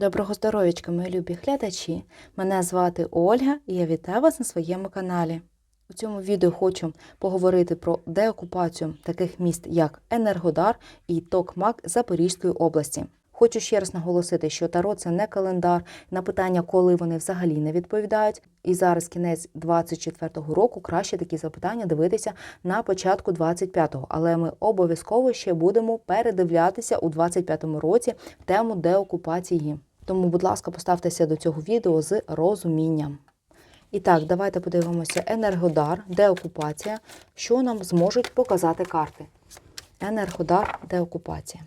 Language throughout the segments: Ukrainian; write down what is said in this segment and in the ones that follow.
Доброго здоров'ячка, мої любі глядачі! Мене звати Ольга і я вітаю вас на своєму каналі. У цьому відео хочу поговорити про деокупацію таких міст, як Енергодар і Токмак Запорізької області. Хочу ще раз наголосити, що Таро це не календар, на питання, коли вони взагалі не відповідають. І зараз кінець 24-го року краще такі запитання дивитися на початку 25-го. Але ми обов'язково ще будемо передивлятися у 25-му році тему деокупації. Тому, будь ласка, поставтеся до цього відео з розумінням. І так, давайте подивимося Енергодар, деокупація, що нам зможуть показати карти. Енергодар, деокупація.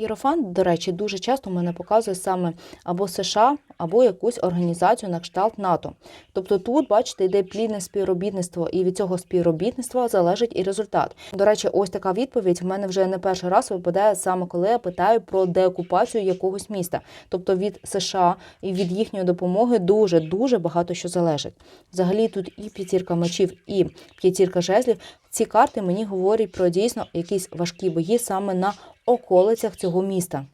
Ірофант, до речі, дуже часто мене показує саме або США, або якусь організацію на кшталт НАТО. Тобто тут, бачите, йде плідне співробітництво, і від цього співробітництва залежить і результат. До речі, ось така відповідь в мене вже не перший раз випадає саме коли я питаю про деокупацію якогось міста. Тобто від США і від їхньої допомоги дуже дуже багато що залежить. Взагалі тут і п'ятірка мечів, і п'ятірка жезлів. Ці карти мені говорять про дійсно якісь важкі бої саме на околицях цього міста.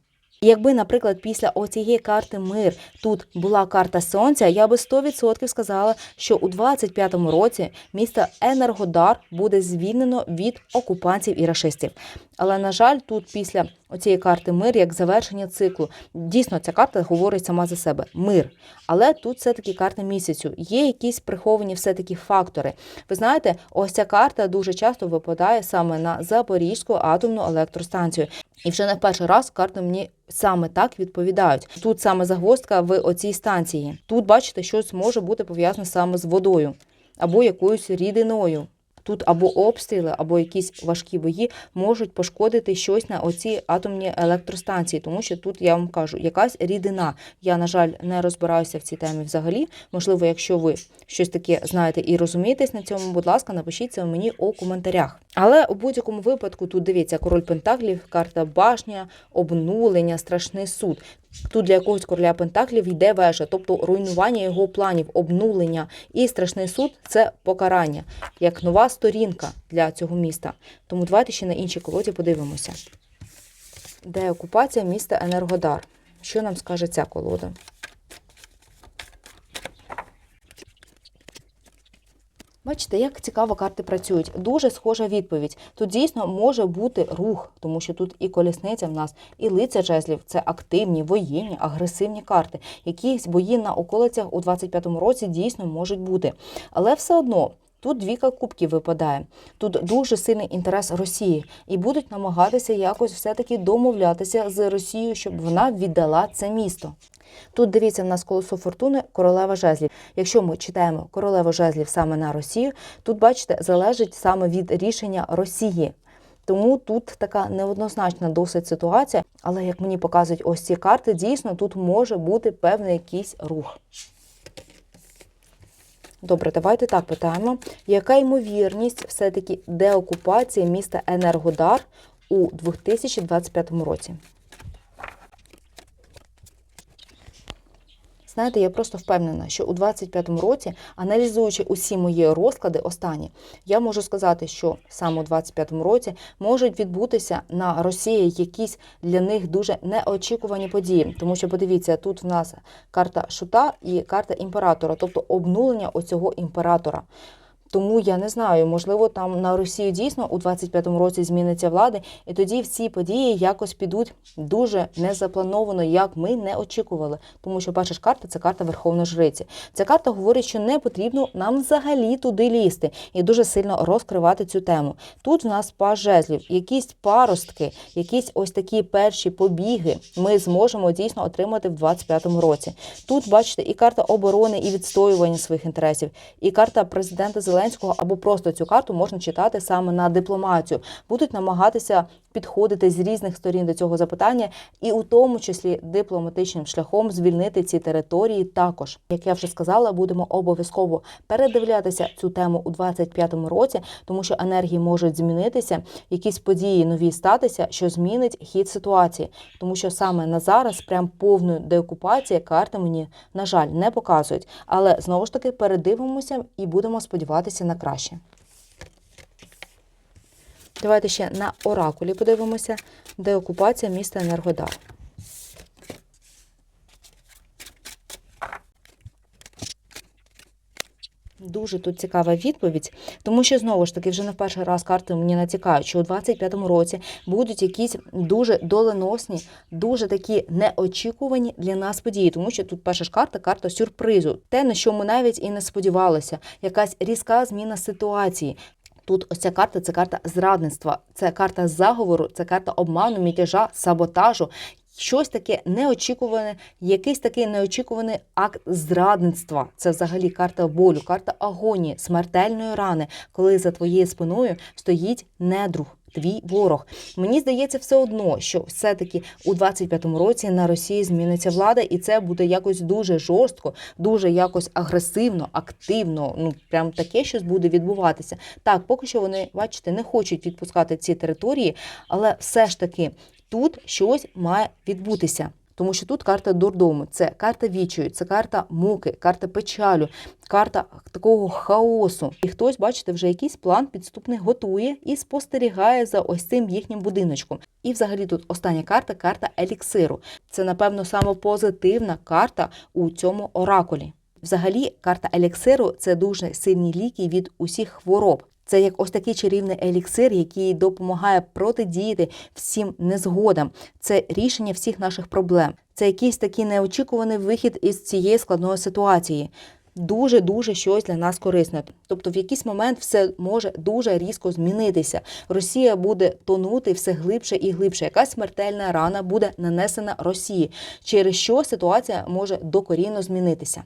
Якби, наприклад, після оцієї карти мир тут була карта сонця, я би 100% сказала, що у 25-му році місто Енергодар буде звільнено від окупантів і рашистів. Але на жаль, тут після оцієї карти мир як завершення циклу. Дійсно, ця карта говорить сама за себе мир. Але тут все-таки карта місяцю. Є якісь приховані все-таки фактори. Ви знаєте, ось ця карта дуже часто випадає саме на Запорізьку атомну електростанцію. І вже не перший раз карти мені саме так відповідають. Тут саме загвоздка в оцій станції. Тут бачите, щось може бути пов'язане саме з водою або якоюсь рідиною. Тут або обстріли, або якісь важкі бої можуть пошкодити щось на оці атомні електростанції, тому що тут я вам кажу, якась рідина. Я, на жаль, не розбираюся в цій темі взагалі. Можливо, якщо ви щось таке знаєте і розумієтесь на цьому, будь ласка, напишіть це мені у коментарях. Але у будь-якому випадку тут дивіться король Пентаклів, карта башня, обнулення, страшний суд. Тут для якогось короля Пентаклів йде вежа, тобто руйнування його планів, обнулення. І страшний суд це покарання, як нова сторінка для цього міста. Тому давайте ще на іншій колоді подивимося. Де окупація міста Енергодар? Що нам скаже ця колода? Бачите, як цікаво карти працюють. Дуже схожа відповідь. Тут дійсно може бути рух, тому що тут і колісниця в нас, і лиця жезлів це активні, воєнні, агресивні карти. Якісь бої на околицях у 25-му році дійсно можуть бути. Але все одно. Тут двіка кубків випадає. Тут дуже сильний інтерес Росії, і будуть намагатися якось все-таки домовлятися з Росією, щоб вона віддала це місто. Тут дивіться, в нас колесо фортуни королева жезлів. Якщо ми читаємо королеву жезлів саме на Росію, тут, бачите, залежить саме від рішення Росії. Тому тут така неоднозначна досить ситуація, але як мені показують ось ці карти, дійсно тут може бути певний якийсь рух. Добре, давайте так питаємо. Яка ймовірність все-таки деокупації міста Енергодар у 2025 році? Знаєте, я просто впевнена, що у 25-му році, аналізуючи усі мої розклади останні, я можу сказати, що саме у 25-му році можуть відбутися на Росії якісь для них дуже неочікувані події. Тому що подивіться, тут в нас карта шута і карта імператора, тобто обнулення оцього імператора. Тому я не знаю, можливо, там на Росію дійсно у 25-му році зміниться влади, і тоді всі події якось підуть дуже незаплановано, як ми не очікували. Тому що ж карта це карта Верховної Жриці. Ця карта говорить, що не потрібно нам взагалі туди лізти і дуже сильно розкривати цю тему. Тут в нас паж жезлів, якісь паростки, якісь ось такі перші побіги ми зможемо дійсно отримати в 25-му році. Тут бачите і карта оборони, і відстоювання своїх інтересів, і карта президента Зеленського, або просто цю карту можна читати саме на дипломатію. Будуть намагатися підходити з різних сторін до цього запитання, і у тому числі дипломатичним шляхом звільнити ці території. Також, як я вже сказала, будемо обов'язково передивлятися цю тему у 25-му році, тому що енергії можуть змінитися, якісь події нові статися, що змінить хід ситуації, тому що саме на зараз прям повної деокупації карти мені на жаль не показують. Але знову ж таки передивимося і будемо сподіватися на краще. Давайте ще на оракулі подивимося, де окупація міста Енергодар. Дуже тут цікава відповідь, тому що знову ж таки вже не в перший раз карти мені натякають, що у 25-му році будуть якісь дуже доленосні, дуже такі неочікувані для нас події, тому що тут перша ж карта карта сюрпризу, те на що ми навіть і не сподівалися, якась різка зміна ситуації. Тут ось ця карта це карта зрадництва, це карта заговору, це карта обману, мітяжа, саботажу. Щось таке неочікуване, якийсь такий неочікуваний акт зрадництва. Це взагалі карта болю, карта агонії, смертельної рани, коли за твоєю спиною стоїть недруг, твій ворог. Мені здається, все одно, що все-таки у 25-му році на Росії зміниться влада, і це буде якось дуже жорстко, дуже якось агресивно, активно. Ну прям таке щось буде відбуватися. Так, поки що вони, бачите, не хочуть відпускати ці території, але все ж таки тут щось має відбутися. Тому що тут карта дурдому, це карта вічою, це карта муки, карта печалю, карта такого хаосу. І хтось, бачите, вже якийсь план підступний готує і спостерігає за ось цим їхнім будиночком. І взагалі тут остання карта карта еліксиру. Це, напевно, саме карта у цьому оракулі. Взагалі, карта еліксиру це дуже сильні ліки від усіх хвороб. Це як ось такий чарівний еліксир, який допомагає протидіяти всім незгодам. Це рішення всіх наших проблем. Це якийсь такий неочікуваний вихід із цієї складної ситуації. Дуже дуже щось для нас корисне. Тобто, в якийсь момент все може дуже різко змінитися. Росія буде тонути все глибше і глибше. Якась смертельна рана буде нанесена Росії, через що ситуація може докорінно змінитися.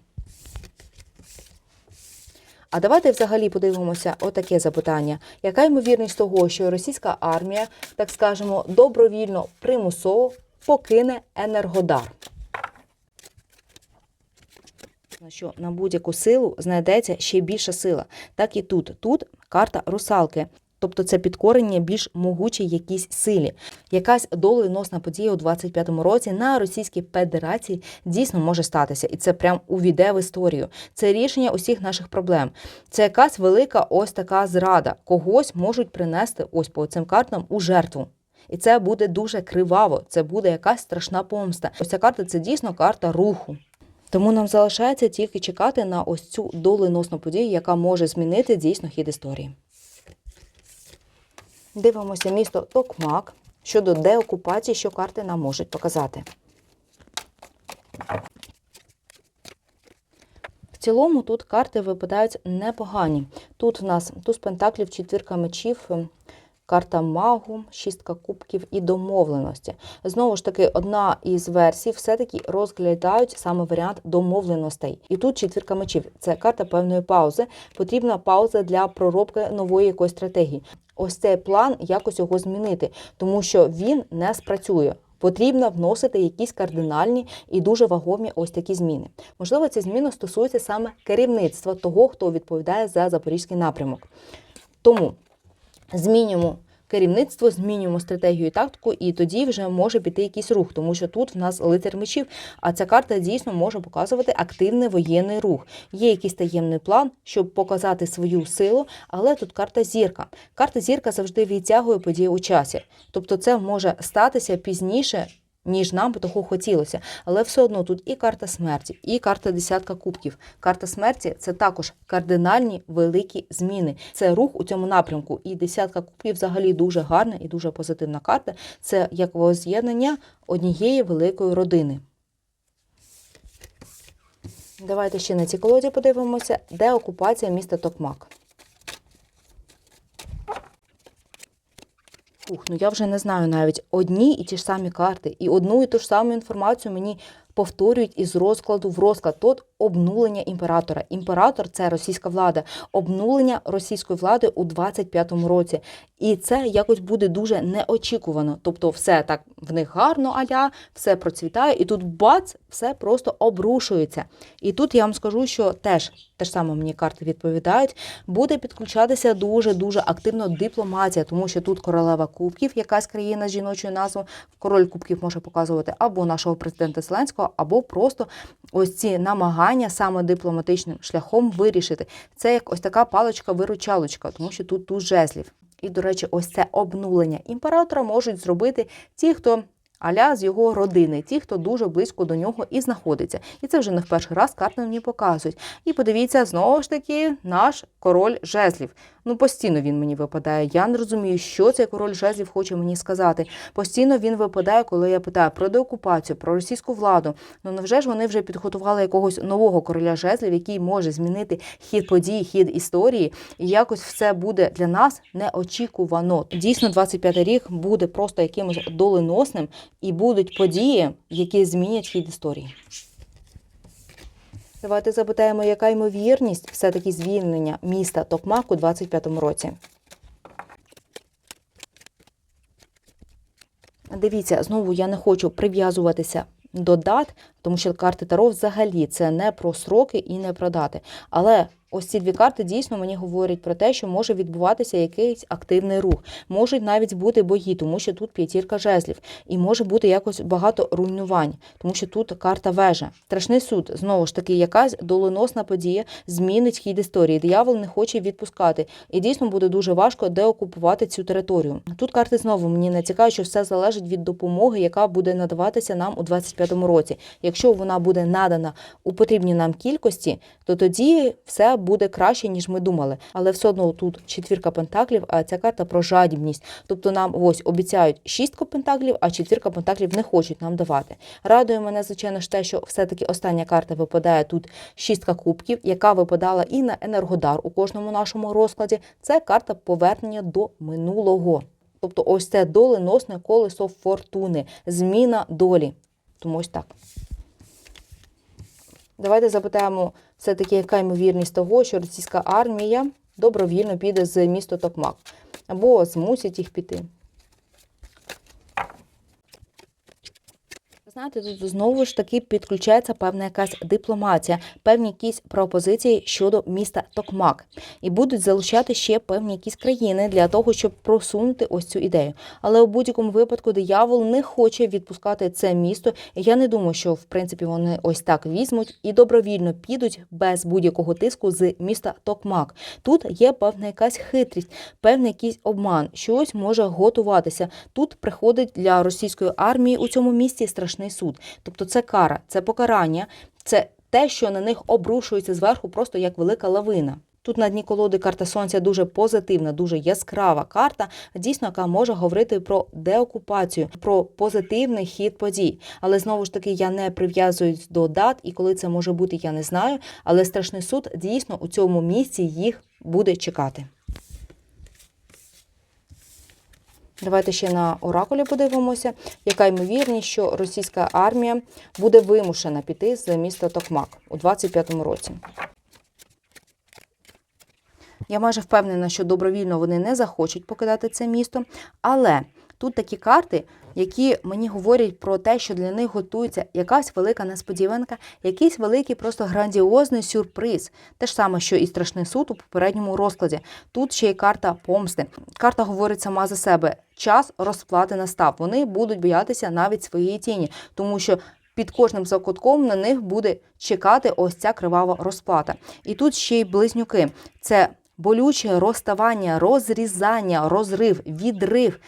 А давайте взагалі подивимося отаке запитання: яка ймовірність того, що російська армія, так скажемо, добровільно примусово покине Енергодар? Що на будь-яку силу знайдеться ще більша сила. Так і тут. Тут карта русалки. Тобто це підкорення більш могучій якійсь силі. Якась доленосна подія у 25-му році на Російській Федерації дійсно може статися, і це прям увійде в історію. Це рішення усіх наших проблем. Це якась велика ось така зрада. Когось можуть принести ось по цим картам у жертву. І це буде дуже криваво. Це буде якась страшна помста. Ось ця карта це дійсно карта руху. Тому нам залишається тільки чекати на ось цю доленосну подію, яка може змінити дійсно хід історії. Дивимося місто Токмак щодо деокупації, що карти нам можуть показати. В цілому тут карти випадають непогані. Тут у нас туз пентаклів, четвірка мечів, карта магу, шістка кубків і домовленості. Знову ж таки, одна із версій все-таки розглядають саме варіант домовленостей. І тут четвірка мечів. Це карта певної паузи. Потрібна пауза для проробки нової якоїсь стратегії. Ось цей план якось його змінити, тому що він не спрацює. Потрібно вносити якісь кардинальні і дуже вагомі ось такі зміни. Можливо, ці зміни стосуються саме керівництва того, хто відповідає за запорізький напрямок. Тому змінюємо керівництво, змінюємо стратегію і тактику, і тоді вже може піти якийсь рух, тому що тут в нас лицар мечів, а ця карта дійсно може показувати активний воєнний рух. Є якийсь таємний план, щоб показати свою силу, але тут карта зірка. Карта зірка завжди відтягує події у часі. Тобто це може статися пізніше. Ніж нам би того хотілося, але все одно тут і карта смерті, і карта десятка кубків. Карта смерті це також кардинальні великі зміни. Це рух у цьому напрямку. І десятка кубків взагалі дуже гарна і дуже позитивна карта. Це як воз'єднання однієї великої родини. Давайте ще на цій колоді подивимося, де окупація міста Токмак. Ух, ну я вже не знаю навіть одні і ті ж самі карти, і одну і ту ж саму інформацію мені повторюють із розкладу в розклад. Тут обнулення імператора. Імператор це російська влада, обнулення російської влади у 25-му році. І це якось буде дуже неочікувано. Тобто, все так в них гарно, аля, все процвітає, і тут бац, все просто обрушується. І тут я вам скажу, що теж те ж саме мені карти відповідають, буде підключатися дуже дуже активно дипломатія, тому що тут королева кубків, якась країна з жіночою назвою, король кубків може показувати або нашого президента Зеленського, або просто ось ці намагання саме дипломатичним шляхом вирішити. Це як ось така паличка-виручалочка, тому що тут туз жезлів. І, до речі, ось це обнулення імператора можуть зробити ті, хто аля з його родини, ті, хто дуже близько до нього і знаходиться. І це вже не в перший раз карти мені показують. І подивіться, знову ж таки, наш король жезлів. Ну, постійно він мені випадає. Я не розумію, що цей король жезлів хоче мені сказати. Постійно він випадає, коли я питаю про деокупацію, про російську владу. Ну невже ж вони вже підготували якогось нового короля жезлів, який може змінити хід подій, хід історії, і якось все буде для нас неочікувано. Дійсно, 25 рік буде просто якимось доленосним, і будуть події, які змінять хід історії. Давайте запитаємо, яка ймовірність все-таки звільнення міста Токмак у 25-му році. Дивіться, знову я не хочу прив'язуватися до дат, тому що карти Таро взагалі це не про сроки і не про дати. Але ось ці дві карти дійсно мені говорять про те, що може відбуватися якийсь активний рух. Можуть навіть бути бої, тому що тут п'ятірка жезлів, і може бути якось багато руйнувань, тому що тут карта вежа. Страшний суд, знову ж таки, якась доленосна подія змінить хід історії. Диявол не хоче відпускати, і дійсно буде дуже важко деокупувати цю територію. Тут карти знову мені натякають, що все залежить від допомоги, яка буде надаватися нам у 25-му році. Якщо вона буде надана у потрібній нам кількості, то тоді все буде краще, ніж ми думали. Але все одно тут четвірка пентаклів, а ця карта про жадібність. Тобто нам ось обіцяють шістку пентаклів, а четвірка пентаклів не хочуть нам давати. Радує мене, звичайно ж те, що все-таки остання карта випадає тут шістка кубків, яка випадала і на енергодар у кожному нашому розкладі. Це карта повернення до минулого. Тобто, ось це доленосне колесо фортуни, зміна долі. Тому ось так. Давайте запитаємо все-таки, яка ймовірність того, що російська армія добровільно піде з міста Токмак або змусить їх піти. Знаєте, тут знову ж таки підключається певна якась дипломатія, певні якісь пропозиції щодо міста Токмак. І будуть залучати ще певні якісь країни для того, щоб просунути ось цю ідею. Але у будь-якому випадку диявол не хоче відпускати це місто. Я не думаю, що в принципі вони ось так візьмуть і добровільно підуть без будь-якого тиску з міста Токмак. Тут є певна якась хитрість, певний якийсь обман, щось може готуватися. Тут приходить для російської армії у цьому місті страшний суд. Тобто це кара, це покарання, це те, що на них обрушується зверху, просто як велика лавина. Тут на дні колоди карта сонця дуже позитивна, дуже яскрава карта, дійсно, яка може говорити про деокупацію, про позитивний хід подій. Але знову ж таки я не прив'язуюсь до дат, і коли це може бути, я не знаю. Але страшний суд дійсно у цьому місці їх буде чекати. Давайте ще на оракулі подивимося, яка ймовірність, що російська армія буде вимушена піти з міста Токмак у 25-му році. Я майже впевнена, що добровільно вони не захочуть покидати це місто, але тут такі карти, які мені говорять про те, що для них готується якась велика несподіванка, якийсь великий, просто грандіозний сюрприз. Те ж саме, що і страшний суд у попередньому розкладі. Тут ще й карта помсти. Карта говорить сама за себе. Час розплати настав. Вони будуть боятися навіть своєї тіні, тому що. Під кожним закутком на них буде чекати ось ця кривава розплата. І тут ще й близнюки. Це болюче розставання, розрізання, розрив, відрив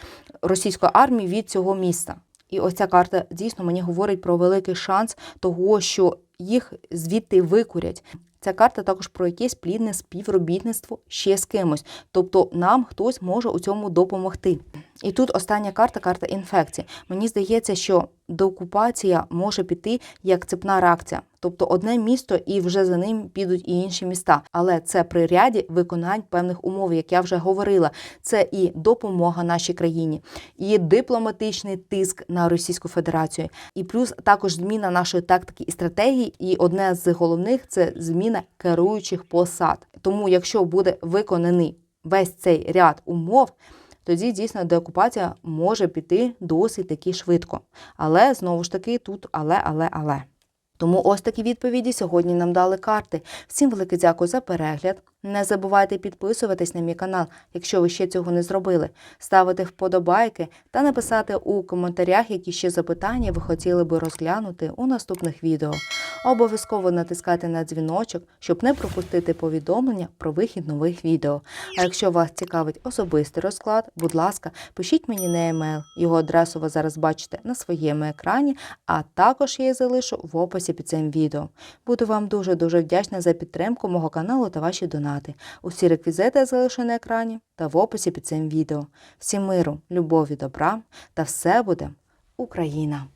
російської армії від цього міста. І ось ця карта дійсно мені говорить про великий шанс того, що їх звідти викурять. Ця карта також про якесь плідне співробітництво ще з кимось. Тобто нам хтось може у цьому допомогти. І тут остання карта карта інфекції. Мені здається, що деокупація може піти як цепна реакція. Тобто одне місто і вже за ним підуть і інші міста. Але це при ряді виконань певних умов, як я вже говорила. Це і допомога нашій країні, і дипломатичний тиск на Російську Федерацію, і плюс також зміна нашої тактики і стратегії. І одне з головних це зміна керуючих посад. Тому, якщо буде виконаний весь цей ряд умов. Тоді дійсно деокупація може піти досить таки швидко. Але знову ж таки тут але, але, але. Тому ось такі відповіді сьогодні нам дали карти. Всім велике дякую за перегляд. Не забувайте підписуватись на мій канал, якщо ви ще цього не зробили, ставити вподобайки та написати у коментарях, які ще запитання ви хотіли би розглянути у наступних відео. Обов'язково натискати на дзвіночок, щоб не пропустити повідомлення про вихід нових відео. А якщо вас цікавить особистий розклад, будь ласка, пишіть мені на емейл. Його адресу ви зараз бачите на своєму екрані, а також я її залишу в описі під цим відео. Буду вам дуже-дуже вдячна за підтримку мого каналу та ваші донати. Усі реквізити я залишу на екрані та в описі під цим відео. Всім миру, любові, добра та все буде Україна!